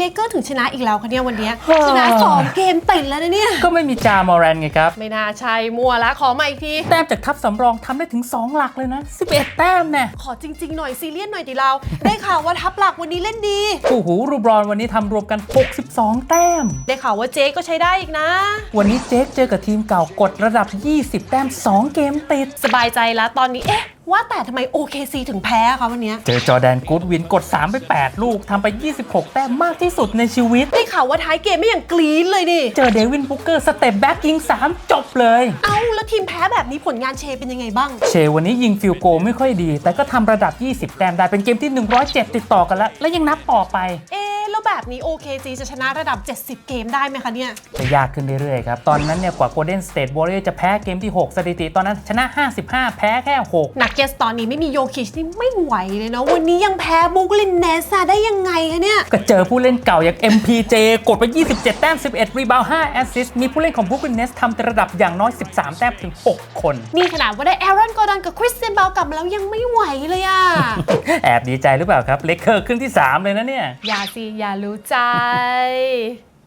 เลเกอร์ถึงชนะอีกแล้วคะเนี่ยวันเนี้ยชนะสองเกมติดแล้วนะเนี่ย ก็ไม่มีจามอแรนไงครับ ไม่น่าใช่มัวละขอมาอีกที แต้มจากทัพสำรองทำได้ถึง 2 หลักเลยนะ 11 แต้มแน่ขอจริง ๆ หน่อยซีเรียสหน่อยดิเรา ได้ข่าวว่าทัพหลักวันนี้เล่นดี คู่หูรูบรอนวันนี้ทำรวมกัน 62 แต้ม ได้ข่าวว่าเจ๊ก็ใช้ได้อีกนะ วันนี้เจ๊กเจอกับทีมเก่ากดระดับ 20 แต้ม 2 เกมติด สบายใจแล้วตอนนี้เอ๊ะ ว่าแต่ทำไม OKC ถึงแพ้คะวันเนี้ยเจอจอร์แดนกูดวินกด 3 ไป 8 ลูกทำไป 26 แต้มมากที่สุดในชีวิต ได้ข่าวว่าท้ายเกมไม่อย่างกรี๊ดเลยนี่ เจอเดวินบุกเกอร์สเต็ปแบ็กยิง 3 จบเลย เอ้า แล้วทีมแพ้แบบนี้ผลงานเชเป็นยังไงบ้าง เชวันนี้ยิงฟิลโกลไม่ค่อยดี แต่ก็ทำระดับ 20 แต้มได้เป็นเกมที่ 107 ติดต่อกันแล้ว และยังนับต่อไป เอ๊ะ แล้วแบบนี้ OKC จะชนะระดับ 70 เกมได้ไหมคะเนี่ย จะยากขึ้นเรื่อยๆครับ ตอนนั้นเนี่ยกว่า Golden State Warriors จะแพ้เกมที่ 6 สถิติตอนนั้นชนะ 55 แพ้แค่ 6 นักเกสตอนนี้ไม่มีโยคิชนี่ไม่ไหวเลยนะวันนี้ยังแพ้บุกลินเนสอะได้ยังไงคะเนี่ย ก็เจอผู้เล่นเก่าอย่าง MPJ กดไป 27 แต้ม 11 รีบาว5แอสซิสต์มีผู้เล่นของ Brooklyn Nets ทำแต่ระดับอย่างน้อย 13 แต้มถึง 6 คน นี่ขนาดว่าได้แอรอนกอร์ดอนกับคริสเตียนเบลกลับมาแล้วยังไม่ไหวเลยอะแอบดีใจหรือเปล่าครับเลคเคอร์ขึ้นที่ 3 เลยนะเนี่ยอย่าสิอย่ารู้ใจ